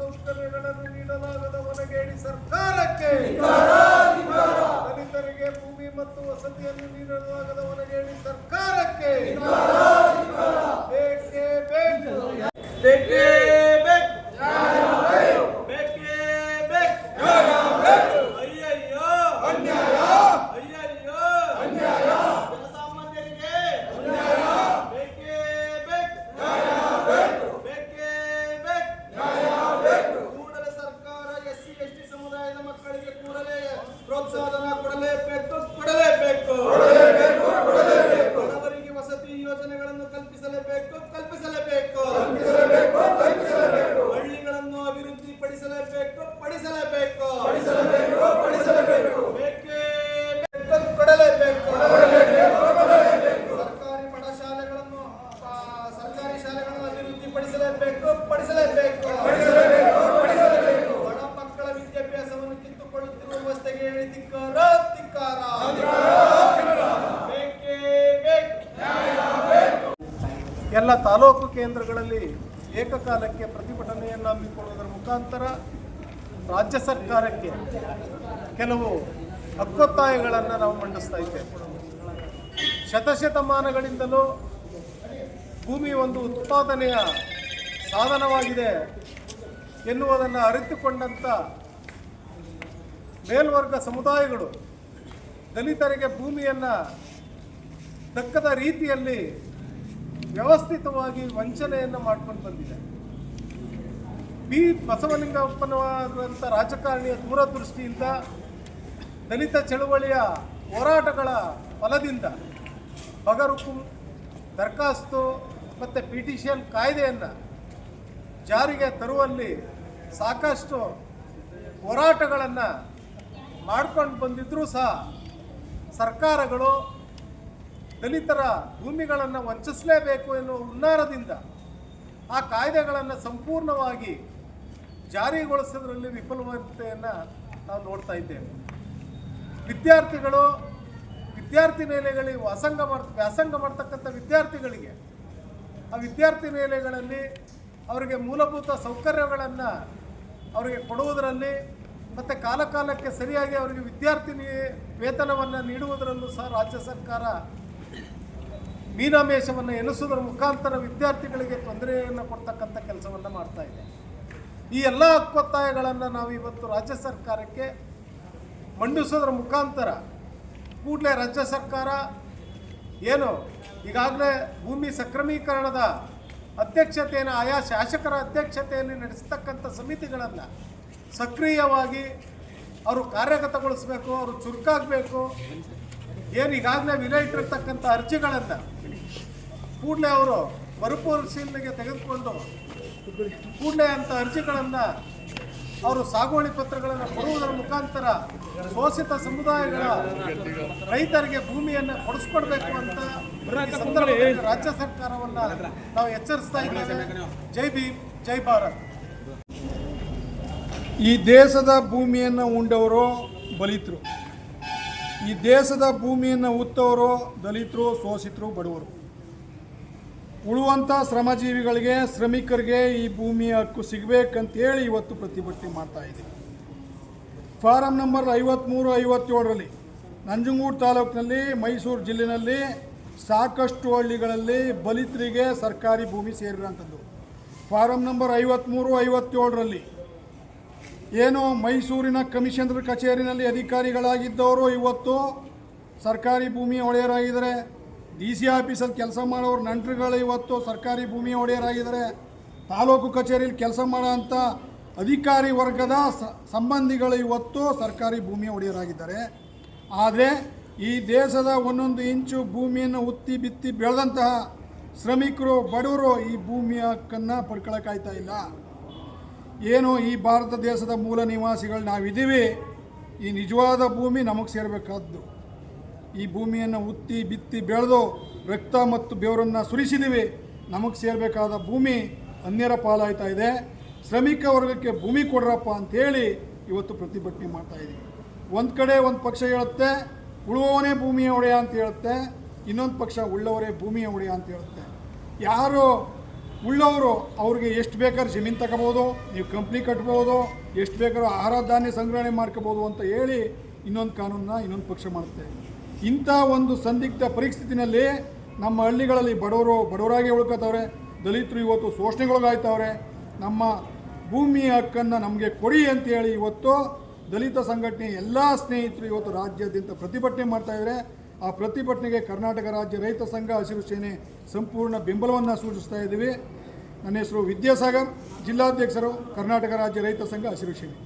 ಸೌಕರ್ಯಗಳನ್ನು ನೀಡಲಾಗದ ಹೊರಗೇಡಿ ಸರ್ಕಾರಕ್ಕೆ. ದಲಿತರಿಗೆ ಭೂಮಿ ಮತ್ತು ವಸತಿಯನ್ನು ನೀಡಲಾಗದ ಹೊರಗೇಡಿ ಸರ್ಕಾರಕ್ಕೆ ಬೇಕೇ ಬೇಕು ಬೇಕೇ ಬೇಕು ಬೇಕೇ ಬೇಕು ಅಯ್ಯಯ್ಯೋ ಅಯ್ಯಯ್ಯೋ ಜನಸಾಮಾನ್ಯರಿಗೆ ಬೇಕೇ ಬೇಕು ಬೇಕೇ ಬೇಕು ಕೂಡಲೇ ಸರ್ಕಾರ ಎಸ್ ಸಿ ಎಸ್ ಟಿ ಸಮುದಾಯದ ಮಕ್ಕಳಿಗೆ ಕೂಡಲೇ ಪ್ರೋತ್ಸಾಹನ ಕೊಡಲೇಬೇಕು ಕೊಡಲೇಬೇಕು ಬಡವರಿಗೆ ವಸತಿ ಯೋಜನೆಗಳನ್ನು ಕಲ್ಪಿಸಲೇಬೇಕು ಕಲ್ಪಿಸಲೇಬೇಕು ಹಳ್ಳಿಗಳನ್ನು ಅಭಿವೃದ್ಧಿ ಪಡಿಸಲೇಬೇಕು. ಪಡಿಸಲೇಬೇಕು ಬೇಕೇ ಬೇಕು ಕೊಡಲೇಬೇಕು. ಸರ್ಕಾರಿ ಪಾಠಶಾಲೆಗಳನ್ನು ಆ, ಸರ್ಕಾರಿ ಶಾಲೆಗಳನ್ನು ಅಭಿವೃದ್ಧಿ ಪಡಿಸಲೇಬೇಕು. ಪಡಿಸಲೇಬೇಕು ಬಡ ಮಕ್ಕಳ ವಿದ್ಯಾಭ್ಯಾಸವನ್ನು ಕಿತ್ತುಕೊಳ್ಳುತ್ತಿರುವ ವ್ಯವಸ್ಥೆಗೆ ಹೇಳಿ ಧಿಕ್ಕಾರ ಧಿಕ್ಕಾರ ಬೇಕೇ ಬೇಕು. ಎಲ್ಲ ತಾಲೂಕು ಕೇಂದ್ರಗಳಲ್ಲಿ ಏಕಕಾಲಕ್ಕೆ ಪ್ರತಿಭಟನೆಯನ್ನು ಹಮ್ಮಿಕೊಳ್ಳುವುದರ ಮುಖಾಂತರ ರಾಜ್ಯ ಸರ್ಕಾರಕ್ಕೆ ಕೆಲವು ಹಕ್ಕೊತ್ತಾಯಗಳನ್ನು ನಾವು ಮಂಡಿಸ್ತಾ ಇದ್ದೇವೆ. ಶತಶತಮಾನಗಳಿಂದಲೂ ಭೂಮಿ ಒಂದು ಉತ್ಪಾದನೆಯ ಸಾಧನವಾಗಿದೆ ಎನ್ನುವುದನ್ನು ಅರಿತುಕೊಂಡಂಥ ಮೇಲ್ವರ್ಗ ಸಮುದಾಯಗಳು ದಲಿತರಿಗೆ ಭೂಮಿಯನ್ನು ದಕ್ಕದ ರೀತಿಯಲ್ಲಿ ವ್ಯವಸ್ಥಿತವಾಗಿ ವಂಚನೆಯನ್ನು ಮಾಡ್ಕೊಂಡು ಬಂದಿದೆ. ಬಿ. ಬಸವಲಿಂಗಪ್ಪನವಾದಂಥ ರಾಜಕಾರಣಿಯ ದೂರದೃಷ್ಟಿಯಿಂದ ದಲಿತ ಚಳುವಳಿಯ ಹೋರಾಟಗಳ ಫಲದಿಂದ ಬಗರುಕು ದರ್ಖಾಸ್ತು ಮತ್ತು ಪಿಟಿಷನ್ ಕಾಯ್ದೆಯನ್ನು ಜಾರಿಗೆ ತರುವಲ್ಲಿ ಸಾಕಷ್ಟು ಹೋರಾಟಗಳನ್ನು ಮಾಡ್ಕೊಂಡು ಬಂದಿದ್ದರೂ ಸಹ ಸರ್ಕಾರಗಳು ದಲಿತರ ಭೂಮಿಗಳನ್ನು ವಂಚಿಸಲೇಬೇಕು ಎನ್ನುವ ಹುನ್ನಾರದಿಂದ ಆ ಕಾಯ್ದೆಗಳನ್ನು ಸಂಪೂರ್ಣವಾಗಿ ಜಾರಿಗೊಳಿಸೋದ್ರಲ್ಲಿ ವಿಫಲತೆಯನ್ನು ನಾವು ನೋಡ್ತಾ ಇದ್ದೇವೆ. ವಿದ್ಯಾರ್ಥಿಗಳು ವಿದ್ಯಾರ್ಥಿ ನಿಲಯಗಳಿಗೆ ವ್ಯಾಸಂಗ ಮಾಡ್, ವ್ಯಾಸಂಗ ಮಾಡ್ತಕ್ಕಂಥ ವಿದ್ಯಾರ್ಥಿಗಳಿಗೆ ಆ ವಿದ್ಯಾರ್ಥಿ ನಿಲಯಗಳಲ್ಲಿ ಅವರಿಗೆ ಮೂಲಭೂತ ಸೌಕರ್ಯಗಳನ್ನು ಅವರಿಗೆ ಕೊಡುವುದರಲ್ಲಿ ಮತ್ತು ಕಾಲಕಾಲಕ್ಕೆ ಸರಿಯಾಗಿ ಅವರಿಗೆ ವಿದ್ಯಾರ್ಥಿನಿ ವೇತನವನ್ನು ನೀಡುವುದರಲ್ಲೂ ಸಹ ರಾಜ್ಯ ಸರ್ಕಾರ ಮೀನಾಮೇಷವನ್ನು ಎನಿಸೋದ್ರ ಮುಖಾಂತರ ವಿದ್ಯಾರ್ಥಿಗಳಿಗೆ ತೊಂದರೆಯನ್ನು ಕೊಡ್ತಕ್ಕಂಥ ಕೆಲಸವನ್ನು ಮಾಡ್ತಾ ಇದೆ. ಈ ಎಲ್ಲ ಹಕ್ಕೊತ್ತಾಯಗಳನ್ನು ನಾವು ಇವತ್ತು ರಾಜ್ಯ ಸರ್ಕಾರಕ್ಕೆ ಮಂಡಿಸೋದ್ರ ಮುಖಾಂತರ ಕೂಡಲೇ ರಾಜ್ಯ ಸರ್ಕಾರ ಏನು ಈಗಾಗಲೇ ಭೂಮಿ ಸಕ್ರಮೀಕರಣದ ಅಧ್ಯಕ್ಷತೆಯನ್ನು, ಆಯಾ ಶಾಸಕರ ಅಧ್ಯಕ್ಷತೆಯಲ್ಲಿ ನಡೆಸ್ತಕ್ಕಂಥ ಸಮಿತಿಗಳನ್ನು ಸಕ್ರಿಯವಾಗಿ ಅವರು ಕಾರ್ಯಗತಗೊಳಿಸಬೇಕು, ಅವರು ಚುರುಕಾಗಬೇಕು. ಏನು ಈಗಾಗಲೇ ವಿಲೆ ಇಟ್ಟಿರ್ತಕ್ಕಂಥ ಅರ್ಜಿಗಳನ್ನು ಕೂಡಲೇ ಅವರು ಮರುಪರಿಶೀಲನೆಗೆ ತೆಗೆದುಕೊಂಡು ಕೂಡಲೇ ಅಂತ ಅರ್ಜಿಗಳನ್ನು ಅವರು ಸಾಗುವಳಿ ಪತ್ರಗಳನ್ನು ಕೊಡುವುದರ ಮುಖಾಂತರ ಶೋಷಿತ ಸಮುದಾಯಗಳ ರೈತರಿಗೆ ಭೂಮಿಯನ್ನು ಕೊಡಿಸ್ಕೊಡ್ಬೇಕು ಅಂತ ರಾಜ್ಯ ಸರ್ಕಾರವನ್ನು ನಾವು ಎಚ್ಚರಿಸ್ತಾ ಇದ್ದೇವೆ. ಜೈ ಭೀಮ್, ಜೈ ಭಾರತ್. ಈ ದೇಶದ ಭೂಮಿಯನ್ನು ಉಂಡವರು ಬಲಿತರು ಈ ದೇಶದ ಭೂಮಿಯನ್ನು ಉತ್ತವರು ದಲಿತರು, ಶೋಷಿತರು, ಬಡವರು. ಉಳುವಂಥ ಶ್ರಮಜೀವಿಗಳಿಗೆ, ಶ್ರಮಿಕರಿಗೆ ಈ ಭೂಮಿಯ ಹಕ್ಕು ಸಿಗಬೇಕಂತೇಳಿ ಇವತ್ತು ಪ್ರತಿಭಟನೆ ಮಾಡ್ತಾ ಇದ್ದೀವಿ. ಫಾರಂ ನಂಬರ್ ಐವತ್ತ್ಮೂರು ಐವತ್ತೇಳರಲ್ಲಿ ನಂಜನಗೂಡು ತಾಲೂಕಿನಲ್ಲಿ, ಮೈಸೂರು ಜಿಲ್ಲೆಯಲ್ಲಿ ಸಾಕಷ್ಟು ಹಳ್ಳಿಗಳಲ್ಲಿ ಬಲಿತರಿಗೆ ಸರ್ಕಾರಿ ಭೂಮಿ ಸೇರಿರೋಂಥದ್ದು ಫಾರಂ ನಂಬರ್ ಐವತ್ತ್ಮೂರು ಐವತ್ತೇಳರಲ್ಲಿ ಏನು ಮೈಸೂರಿನ ಕಮಿಷನರ್ ಕಚೇರಿನಲ್ಲಿ ಅಧಿಕಾರಿಗಳಾಗಿದ್ದವರು ಇವತ್ತು ಸರ್ಕಾರಿ ಭೂಮಿ ಒಡೆಯರಾಗಿದ್ದಾರೆ. ಡಿ ಸಿ ಆಫೀಸಲ್ಲಿ ಕೆಲಸ ಮಾಡೋರು ನಂಟ್ರುಗಳು ಇವತ್ತು ಸರ್ಕಾರಿ ಭೂಮಿ ಒಡೆಯರಾಗಿದ್ದಾರೆ. ತಾಲೂಕು ಕಚೇರಿಯಲ್ಲಿ ಕೆಲಸ ಮಾಡೋಂಥ ಅಧಿಕಾರಿ ವರ್ಗದ ಸಂಬಂಧಿಗಳು ಇವತ್ತು ಸರ್ಕಾರಿ ಭೂಮಿ ಒಡೆಯರಾಗಿದ್ದಾರೆ. ಆದರೆ ಈ ದೇಶದ ಒಂದೊಂದು ಇಂಚು ಭೂಮಿಯನ್ನು ಉತ್ತಿ ಬಿತ್ತಿ ಬೆಳೆದಂತಹ ಶ್ರಮಿಕರು, ಬಡವರು ಈ ಭೂಮಿಯ ಹಕ್ಕನ್ನು ಪಡ್ಕೊಳಕ್ಕಾಯ್ತಾ ಇಲ್ಲ. ಏನು ಈ ಭಾರತ ದೇಶದ ಮೂಲ ನಿವಾಸಿಗಳು ನಾವಿದ್ದೀವಿ. ಈ ನಿಜವಾದ ಭೂಮಿ ನಮಗೆ ಸೇರಬೇಕಾದ್ದು. ಈ ಭೂಮಿಯನ್ನು ಉತ್ತಿ ಬಿತ್ತಿ ಬೆಳೆದು ರಕ್ತ ಮತ್ತು ಬೆವರನ್ನು ಸುರಿಸಿದ್ದೀವಿ. ನಮಗೆ ಸೇರಬೇಕಾದ ಭೂಮಿ ಅನ್ಯರ ಪಾಲಾಯ್ತಾ ಇದೆ. ಶ್ರಮಿಕ ವರ್ಗಕ್ಕೆ ಭೂಮಿ ಕೊಡ್ರಪ್ಪ ಅಂಥೇಳಿ ಇವತ್ತು ಪ್ರತಿಭಟನೆ ಮಾಡ್ತಾ ಇದ್ದೀವಿ ಒಂದು ಕಡೆ ಒಂದು ಪಕ್ಷ ಹೇಳುತ್ತೆ, ಉಳುವವನೇ ಭೂಮಿಯ ಒಡೆಯ ಅಂತ ಹೇಳುತ್ತೆ, ಇನ್ನೊಂದು ಪಕ್ಷ ಉಳ್ಳವರೇ ಭೂಮಿಯ ಒಡೆಯ ಅಂತ ಹೇಳುತ್ತೆ. ಯಾರು ಉಳ್ಳವರು ಅವ್ರಿಗೆ ಎಷ್ಟು ಬೇಕಾದ್ರೂ ಜಮೀನು ತಗೋಬೋದು ನೀವು ಕಂಪ್ನಿ ಕಟ್ಬೋದು ಎಷ್ಟು ಬೇಕಾದ್ರೂ ಆಹಾರ ಧಾನ್ಯ ಸಂಗ್ರಹಣೆ ಮಾಡ್ಕೋಬೋದು ಅಂತ ಹೇಳಿ ಇನ್ನೊಂದು ಕಾನೂನನ್ನ ಇನ್ನೊಂದು ಪಕ್ಷ ಮಾಡುತ್ತೆ. ಇಂಥ ಒಂದು ಸಂದಿಗ್ಧ ಪರಿಸ್ಥಿತಿನಲ್ಲಿ ನಮ್ಮ ಹಳ್ಳಿಗಳಲ್ಲಿ ಬಡವರು ಬಡವರಾಗಿ ಉಳ್ಕೋತವ್ರೆ ದಲಿತರು ಇವತ್ತು ಶೋಷಣೆಗೊಳಗಾಯ್ತವ್ರೆ ನಮ್ಮ ಭೂಮಿ ಹಕ್ಕನ್ನು ನಮಗೆ ಕೊಡಿ ಅಂತೇಳಿ ಇವತ್ತು ದಲಿತ ಸಂಘಟನೆ ಎಲ್ಲ ಸ್ನೇಹಿತರು ಇವತ್ತು ರಾಜ್ಯಾದ್ಯಂತ ಪ್ರತಿಭಟನೆ ಮಾಡ್ತಾ ಇದ್ದಾರೆ ಆ ಪ್ರತಿಭಟನೆಗೆ ಕರ್ನಾಟಕ ರಾಜ್ಯ ರೈತ ಸಂಘ ಹಸಿರು ಸೇನೆ ಸಂಪೂರ್ಣ ಬೆಂಬಲವನ್ನು ಸೂಚಿಸ್ತಾ ಇದ್ದೀವಿ. ನನ್ನ ಹೆಸರು ವಿದ್ಯಾಸಾಗರ್, ಜಿಲ್ಲಾಧ್ಯಕ್ಷರು, ಕರ್ನಾಟಕ ರಾಜ್ಯ ರೈತ ಸಂಘ ಹಸಿರು ಸೇನೆ